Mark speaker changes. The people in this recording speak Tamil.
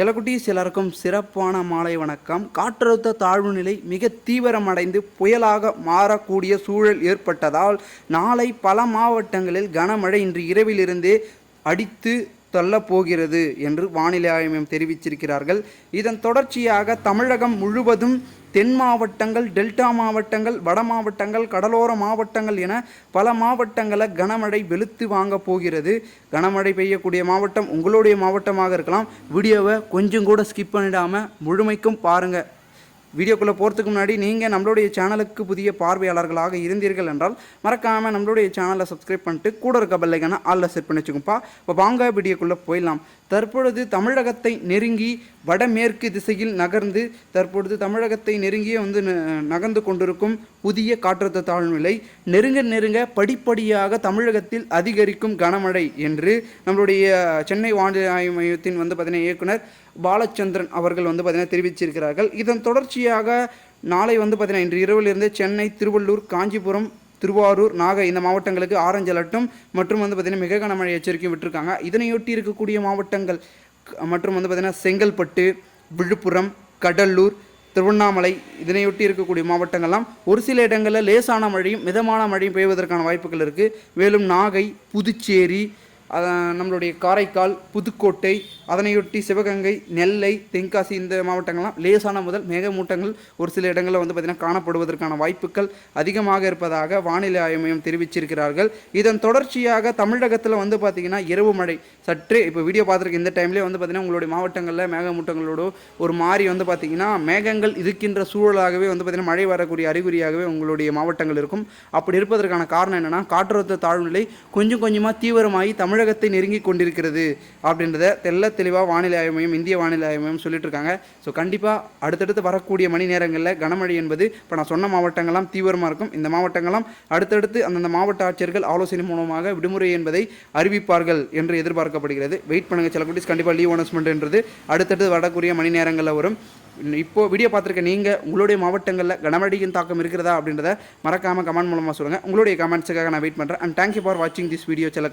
Speaker 1: செல்லக்குட்டீஸ் எல்லாருக்கும் சிறப்பான மாலை வணக்கம். காற்றழுத்த தாழ்வு நிலை மிக தீவிரமடைந்து புயலாக மாறக்கூடிய சூழல் ஏற்பட்டதால் நாளை பல மாவட்டங்களில் கனமழை இன்று இரவிலிருந்தே அடித்து தள்ளப்போகிறது என்று வானிலை ஆய்வு தெரிவிச்சிருக்கிறார்கள் இதன் தொடர்ச்சியாக தமிழகம் முழுவதும் தென் மாவட்டங்கள் டெல்டா மாவட்டங்கள் வட மாவட்டங்கள் கடலோர மாவட்டங்கள் என பல மாவட்டங்களை கனமழை வெளுத்து வாங்க போகிறது. கனமழை பெய்யக்கூடிய மாவட்டம் உங்களுடைய மாவட்டமாக இருக்கலாம். வீடியோவை கொஞ்சம் கூட ஸ்கிப் பண்ணிடாமல் முழுமைக்கும் பாருங்கள் வீடியோக்குள்ளே போகிறதுக்கு முன்னாடி நீங்கள் நம்மளுடைய சேனலுக்கு புதிய பார்வையாளர்களாக இருந்தீர்கள் என்றால் மறக்காமல் நம்மளுடைய சேனலை சப்ஸ்கிரைப் பண்ணிட்டு கூட இருக்க பெல்லைக்கான ஆளில் செட் பண்ணி வச்சுக்கோப்பா இப்போ வாங்க வீடியோக்குள்ளே போயிடலாம். தற்பொழுது தமிழகத்தை நெருங்கி வடமேற்கு திசையில் நகர்ந்து தற்பொழுது தமிழகத்தை நெருங்கியே வந்து ந- நகர்ந்து கொண்டிருக்கும் புதிய காற்றழுத்த தாழ்நிலை நெருங்க நெருங்க படிப்படியாக தமிழகத்தில் அதிகரிக்கும் கனமழை என்று நம்மளுடைய சென்னை வானிலை ஆய்வு மையத்தின் வந்து பார்த்தீங்கன்னா இயக்குனர் பாலச்சந்திரன் அவர்கள் வந்து பார்த்தீங்கன்னா தெரிவிச்சிருக்கிறார்கள். இதன் தொடர்ச்சி தொடர்ச்சியாக நாளை வந்து பார்த்தீங்கன்னா இன்று இரவிலிருந்து சென்னை திருவள்ளூர் காஞ்சிபுரம் திருவாரூர் நாகை இந்த மாவட்டங்களுக்கு ஆரஞ்சு அலர்ட்டும் மற்றும் வந்து பார்த்திங்கன்னா மிக கனமழை எச்சரிக்கையும் விட்டுருக்காங்க. இதனையொட்டி இருக்கக்கூடிய மாவட்டங்கள் மற்றும் வந்து பார்த்திங்கன்னா செங்கல்பட்டு விழுப்புரம் கடலூர் திருவண்ணாமலை இதனையொட்டி இருக்கக்கூடிய மாவட்டங்கள்லாம் ஒரு சில இடங்களில் லேசான மழையும் மிதமான மழையும் பெய்வதற்கான வாய்ப்புகள் இருக்குது மேலும் நாகை புதுச்சேரி நம்மளுடைய காரைக்கால் புதுக்கோட்டை அதனையொட்டி சிவகங்கை நெல்லை தென்காசி இந்த மாவட்டங்கள்லாம் லேசான முதல் மேகமூட்டங்கள் ஒரு சில இடங்களில் வந்து பார்த்திங்கன்னா காணப்படுவதற்கான வாய்ப்புகள் அதிகமாக இருப்பதாக வானிலை ஆய்வு மையம் தெரிவிச்சிருக்கிறார்கள். இதன் தொடர்ச்சியாக தமிழகத்தில் வந்து பார்த்திங்கன்னா இரவு மழை. சற்றே இப்போ வீடியோ பார்த்துருக்க இந்த டைம்லேயே வந்து பார்த்திங்கன்னா உங்களுடைய மாவட்டங்களில் மேகமூட்டங்களோட ஒரு மாறி வந்து பார்த்திங்கன்னா மேகங்கள் இருக்கின்ற சூழலாகவே வந்து பார்த்திங்கன்னா மழை வரக்கூடிய அறிகுறியாகவே உங்களுடைய மாவட்டங்கள் இருக்கும். அப்படி இருப்பதற்கான காரணம் என்னென்னா காற்றழுத்த தாழ்வுநிலை கொஞ்சம் கொஞ்சமாக தீவிரமாகி தமிழ் தமிழகத்தை நெருங்கி கொண்டிருக்கிறது அப்படின்றத தெல்ல தெளிவாக வானிலை ஆய்வு மையம் இந்திய வானிலை ஆய்வு மையம் சொல்லிட்டு இருக்காங்க ஸோ கண்டிப்பாக அடுத்தடுத்து வரக்கூடிய மணி நேரங்களில் கனமழை என்பது இப்போ நான் சொன்ன மாவட்டங்கள்லாம் தீவிரமாக இருக்கும். இந்த மாவட்டங்கள்லாம் அடுத்தடுத்து அந்தந்த மாவட்ட ஆட்சியர்கள் ஆலோசனை மூலமாக விடுமுறை என்பதை அறிவிப்பார்கள் என்று எதிர்பார்க்கப்படுகிறது. வெயிட் பண்ணுங்கள் சில குட்டீஸ். கண்டிப்பாக லீவ் அனௌன்ஸ்மெண்ட்ன்றது அடுத்தடுத்து வரக்கூடிய மணி நேரங்களில் வரும். இப்போ வீடியோ பார்த்துருக்க நீங்கள் உங்களுடைய மாவட்டங்களில் கனமழையின் தாக்கம் இருக்கிறதா அப்படின்றத மறக்காமல் கமெண்ட் மூலமாக சொல்லுங்கள் உங்களுடைய கமெண்ட்ஸுக்காக நான் வெயிட் பண்ணுறேன் அண்ட் தேங்க்யூ ஃபார் வாட்சிங் திஸ் வீடியோ சில